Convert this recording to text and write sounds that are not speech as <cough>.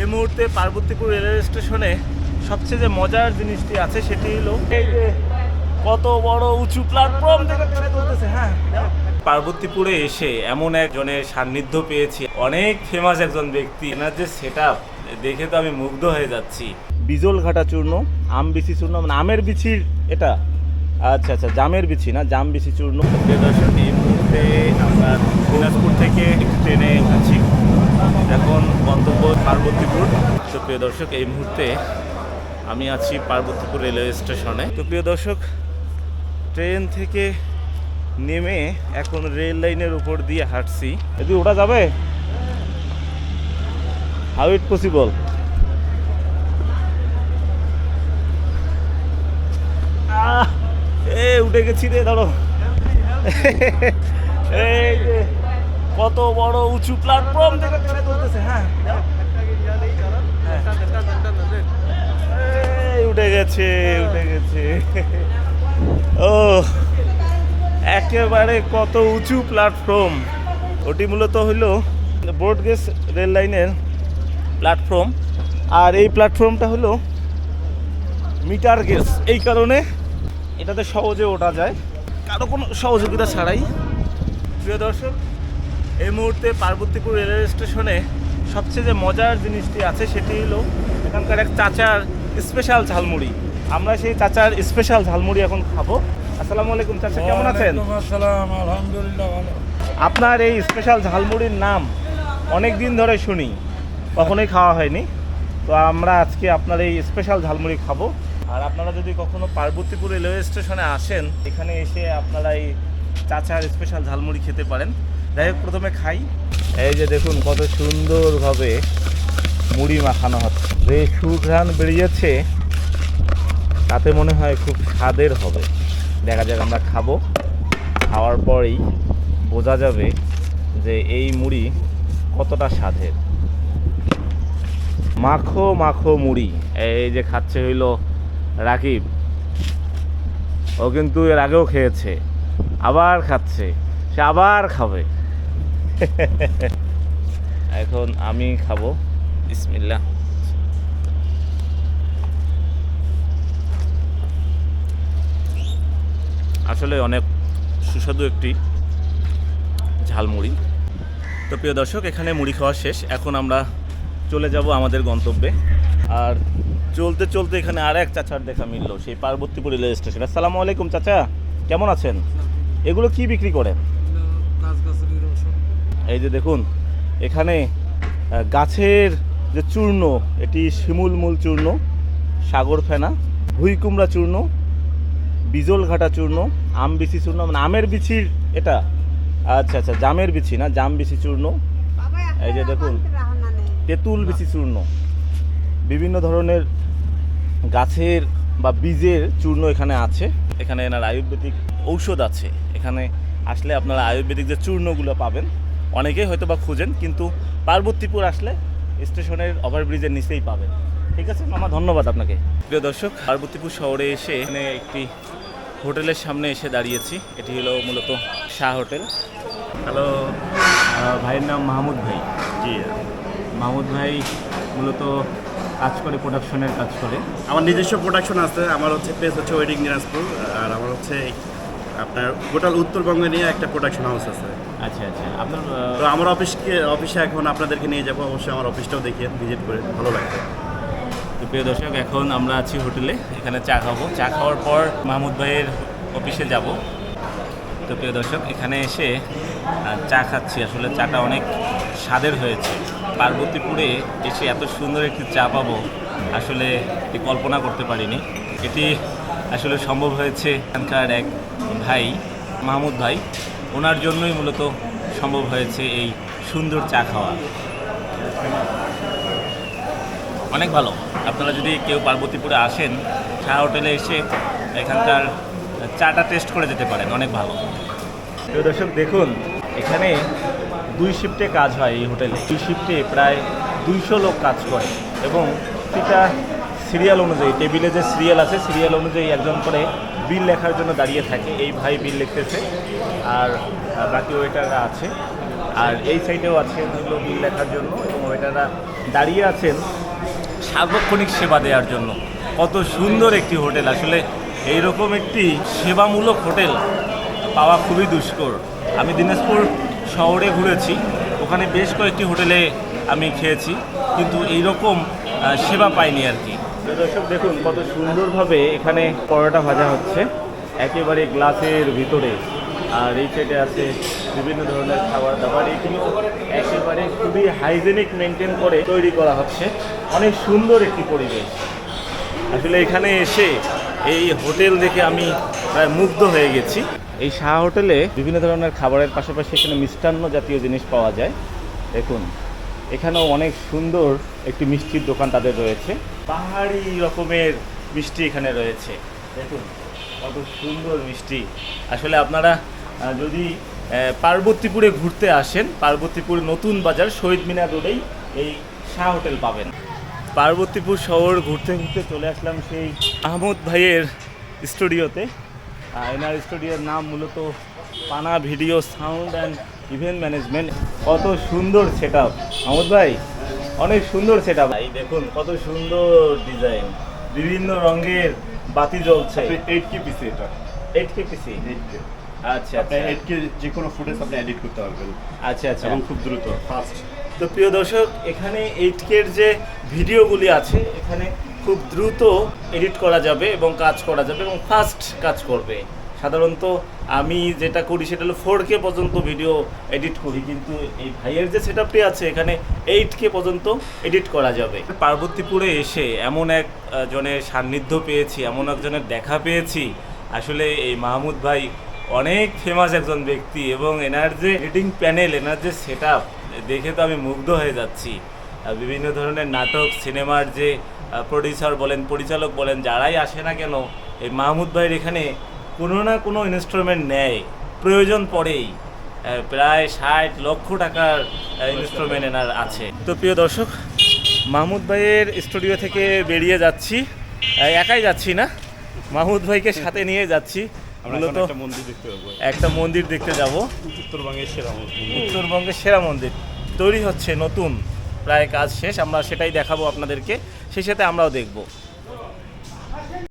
এই মুহূর্তে পার্বতীপুর রেলওয়ে স্টেশনে সবচেয়ে যে মজার জিনিসটি আছে সেটি হলো এই যে কত বড় উঁচু প্ল্যাটফর্ম চলতেছে হ্যাঁ। পার্বতীপুরে এসে এমন একজনের সান্নিধ্য পেয়েছি। অনেক ফেমাস একজন ব্যক্তি। এনার যে সেট দেখে তো আমি মুগ্ধ হয়ে যাচ্ছি। বিজল ঘাটা চূর্ণ, আম বিচি চূর্ণ মানে আমের বিচির এটা। আচ্ছা আচ্ছা জামের বিচি না, জাম বিচি চূর্ণ। দর্শক, এই মুহূর্তে আমরা দিনাজপুর থেকে ট্রেনে আছি। এখন গন্তব্য পার্বতীপুর। তো প্রিয় দর্শক, এই মুহূর্তে আমি আছি পার্বতীপুর রেলওয়ে স্টেশনে। তো প্রিয় দর্শক, ট্রেন থেকে নেমে এখন রেল লাইনের উপর দিয়ে হাঁটছি। যদি ওটা যাবে? হাউ ইট পসিবল এ, উঠে গেছি রে ধরো <laughs> এই কত বড় উঁচু প্ল্যাটফর্ম থেকে ট্রেনে চলতেছে হ্যাঁ। উঠে গেছে। উঠে গেছে। ও একেবারে কত উঁচু প্ল্যাটফর্ম ওটি মূলত হইল ব্রডগেজ রেল লাইনের প্ল্যাটফর্ম আর এই প্ল্যাটফর্মটা হলো মিটার গেজ এই কারণে এটাতে সহজে ওঠা যায়। কারও কোনো সহযোগিতা ছাড়াই। প্রিয় দর্শক এই মুহূর্তে পার্বতীপুর রেলওয়ে স্টেশনে সবচেয়ে যে মজার জিনিসটি আছে সেটি হলো এখানকার এক চাচার স্পেশাল ঝালমুড়ি। আমরা সেই চাচার স্পেশাল ঝালমুড়ি এখন খাব। আসসালামু আলাইকুম চাচা কেমন আছেন? আসসালাম আলহামদুলিল্লাহ ভালো। আপনার এই স্পেশাল ঝালমুড়ির নাম অনেক দিন ধরে শুনি কখনোই খাওয়া হয়নি। তো আমরা আজকে আপনার এই স্পেশাল ঝালমুড়ি খাব। আর আপনারা যদি কখনো পার্বতীপুর রেলওয়ে স্টেশনে আসেন এখানে এসে আপনারা এই চাচার স্পেশাল ঝালমুড়ি খেতে পারেন। যাই হোক, প্রথমে খাই। এই যে দেখুন, কত সুন্দরভাবে মুড়ি মাখানো হচ্ছে। যে সুঘ্রাণ বেরিয়েছে, তাতে মনে হয় খুব স্বাদের হবে। দেখা যাক আমরা খাব। খাওয়ার পরেই বোঝা যাবে যে এই মুড়ি কতটা স্বাদের। মাখো মাখো মুড়ি। এই যে খাচ্ছে হইল রাকিব। ও কিন্তু এর আগেও খেয়েছে। আবার খাচ্ছে। সে আবার খাবে। <laughs> এখন আমি খাব। বিসমিল্লাহ। আসলে অনেক সুস্বাদু একটি ঝালমুড়ি। তো প্রিয় দর্শক, এখানে মুড়ি খাওয়া শেষ। এখন আমরা চলে যাব আমাদের গন্তব্যে। আর চলতে চলতে এখানে আর এক চাচার দেখা মিললো, সেই পার্বতীপুর রেলওয়ে স্টেশন। আসসালামু আলাইকুম, চাচা। কেমন আছেন? এগুলো কি বিক্রি করেন? এই যে দেখুন এখানে গাছের যে চূর্ণ এটি শিমুল মূল চূর্ণ সাগর ফেনা ভুই কুমড়া চূর্ণ বিজল ঘাটা চূর্ণ আম বিচি চূর্ণ মানে আমের বিচির এটা। আচ্ছা আচ্ছা জামের বিচি না জাম বিচি চূর্ণ। এই যে দেখুন তেঁতুল বিচি চূর্ণ। বিভিন্ন ধরনের গাছের বা বীজের চূর্ণ এখানে আছে। এখানে এনার আয়ুর্বেদিক ঔষধ আছে। এখানে আসলে আপনারা আয়ুর্বেদিক যে চূর্ণগুলো পাবেন অনেকেই হয়তো বা খুঁজেন কিন্তু পার্বতীপুর আসলে স্টেশনের ওভারব্রিজের নিচেই পাবেন। ঠিক আছে মামা ধন্যবাদ আপনাকে। প্রিয় দর্শক পার্বতীপুর শহরে এসে এখানে একটি হোটেলের সামনে এসে দাঁড়িয়েছি। এটি হলো মূলত শাহ হোটেল। হ্যালো ভাইয়ের নাম মাহমুদ ভাই। জি। মাহমুদ ভাই মূলত কাজ করে প্রোডাকশনের কাজ করে। আমার নিজস্ব প্রোডাকশন আছে আমার হচ্ছে পেজ হচ্ছে ওয়েডিং দিনাজপুর আর আমার হচ্ছে আপনার গোটাল উত্তরবঙ্গে নিয়ে একটা প্রোডাকশন হাউস আছে। আচ্ছা আচ্ছা। আপনার তো আমার অফিসকে অফিসে এখন আপনাদেরকে নিয়ে যাব অবশ্যই আমার অফিসটাও দেখিয়ে ভিজিট করে ভালো লাগবে। তো প্রিয় দর্শক এখন আমরা আছি হোটেলে এখানে চা খাব। চা খাওয়ার পর মাহমুদ ভাইয়ের অফিসে যাব। তো প্রিয় দর্শক এখানে এসে চা খাচ্ছি। আসলে চাটা অনেক স্বাদের হয়েছে। পার্বতীপুরে এসে এত সুন্দর একটি চা পাবো আসলে এটি কল্পনা করতে পারিনি। এটি আসলে সম্ভব হয়েছে এখানকার এক ভাই মাহমুদ ভাই। ওনার জন্যই মূলত সম্ভব হয়েছে এই সুন্দর চা খাওয়া। অনেক ভালো। আপনারা যদি কেউ পার্বতীপুরে আসেন, চা হোটেলে এসে এখানকার চাটা টেস্ট করে যেতে পারেন, অনেক ভালো। প্রিয় দর্শক, দেখুন, এখানে দুই শিফটে কাজ হয় এই হোটেলে। দুই শিফটে প্রায় দুইশো লোক কাজ করে এবং সেটা সিরিয়াল অনুযায়ী, টেবিলে যে সিরিয়াল আছে, সিরিয়াল অনুযায়ী একজন করে বিল লেখার জন্য দাঁড়িয়ে থাকে, এই ভাই বিল লিখতেছে, আর বাকি ওয়েটাররা আছে। আর এই সাইডেও আছে হলো বিল লেখার জন্য, এবং ওয়েটার এনারা দাঁড়িয়ে আছেন সার্বক্ষণিক সেবা দেওয়ার জন্য। কত সুন্দর একটি হোটেল, আসলে এইরকম একটি সেবামূলক হোটেল পাওয়া খুবই দুষ্কর। আমি দিনাজপুর শহরে ঘুরেছি, ওখানে বেশ কয়েকটি হোটেলে আমি খেয়েছি, কিন্তু এইরকম সেবা পাইনি আর কি। দর্শক, দেখুন কত সুন্দরভাবে এখানে পরোটা ভাজা হচ্ছে। একেবারে গ্লাসের ভিতরে। আর এই সাইডে আছে বিভিন্ন ধরনের খাবার দাবার। এগুলো একেবারে খুবই হাইজেনিক মেনটেন করে তৈরি করা হচ্ছে। অনেক সুন্দর একটি পরিবেশ। আসলে এখানে এসে এই হোটেল দেখে আমি প্রায় মুগ্ধ হয়ে গেছি। এই শাহ হোটেলে বিভিন্ন ধরনের খাবারের পাশাপাশি এখানে মিষ্টান্ন জাতীয় জিনিস পাওয়া যায়। দেখুন। এখানেও অনেক সুন্দর একটি মিষ্টির দোকান তাদের রয়েছে। পাহাড়ি রকমের মিষ্টি এখানে রয়েছে। দেখুন, কত সুন্দর মিষ্টি। আসলে আপনারা যদি পার্বতীপুরে ঘুরতে আসেন, পার্বতীপুর নতুন বাজার শহীদ মিনার রোডেই এই শাহ হোটেল পাবেন। পার্বতীপুর শহর ঘুরতে ঘুরতে চলে আসলাম সেই আহমদ ভাইয়ের স্টুডিওতে। এনার স্টুডিওর নাম মূলত Pana video sound and event management কত সুন্দর সেট আপ আহমদ ভাই অনেক সুন্দর সেট আপ ভাই দেখুন কত সুন্দর ডিজাইন বিভিন্ন রঙের বাতি জ্বলছে। এইট কে পিসি এটা। এইট কে পিসি আচ্ছা আপনি আচ্ছা। এইট কে যে কোনো ফুটেজ আপনি এডিট করতে পারবেন। আচ্ছা আচ্ছা। এবং খুব দ্রুত ফাস্ট তো প্রিয় দর্শক এখানে এইট কের যে ভিডিওগুলি আছে এখানে খুব দ্রুত এডিট করা যাবে এবং কাজ করা যাবে এবং ফাস্ট কাজ করবে। সাধারণত আমি যেটা করি সেটা হলো ফোর কে পর্যন্ত ভিডিও এডিট করি, কিন্তু এই ভাইয়ের যে সেট আপটি আছে এখানে এইট কে পর্যন্ত এডিট করা যাবে। পার্বতীপুরে এসে এমন এক জনের সান্নিধ্য পেয়েছি, এমন একজনের দেখা পেয়েছি। আসলে এই মাহমুদ ভাই অনেক ফেমাস একজন ব্যক্তি এবং এনার যে এডিটিং প্যানেল এনার যে সেট দেখে তো আমি মুগ্ধ হয়ে যাচ্ছি। বিভিন্ন ধরনের নাটক, সিনেমার যে প্রডিউসার বলেন, পরিচালক বলেন, যারাই আসে না কেন, এই মাহমুদ ভাইয়ের এখানে কোনো না কোনো ইনস্ট্রুমেন্ট নেয়। প্রয়োজন পড়েই। প্রায় ষাট লক্ষ টাকার ইনস্ট্রুমেন্ট এনার আছে। তো প্রিয় দর্শক মাহমুদ ভাইয়ের স্টুডিও থেকে বেরিয়ে যাচ্ছি। একাই যাচ্ছি না। মাহমুদ ভাইকে সাথে নিয়ে যাচ্ছি। মূলত একটা মন্দির দেখতে পাবো মন্দির দেখতে যাব। উত্তরবঙ্গের সেরা মন্দির। উত্তরবঙ্গের সেরা মন্দির। তৈরি হচ্ছে নতুন। প্রায় কাজ শেষ। আমরা সেটাই দেখাবো আপনাদেরকে। সেই সাথে আমরাও দেখব।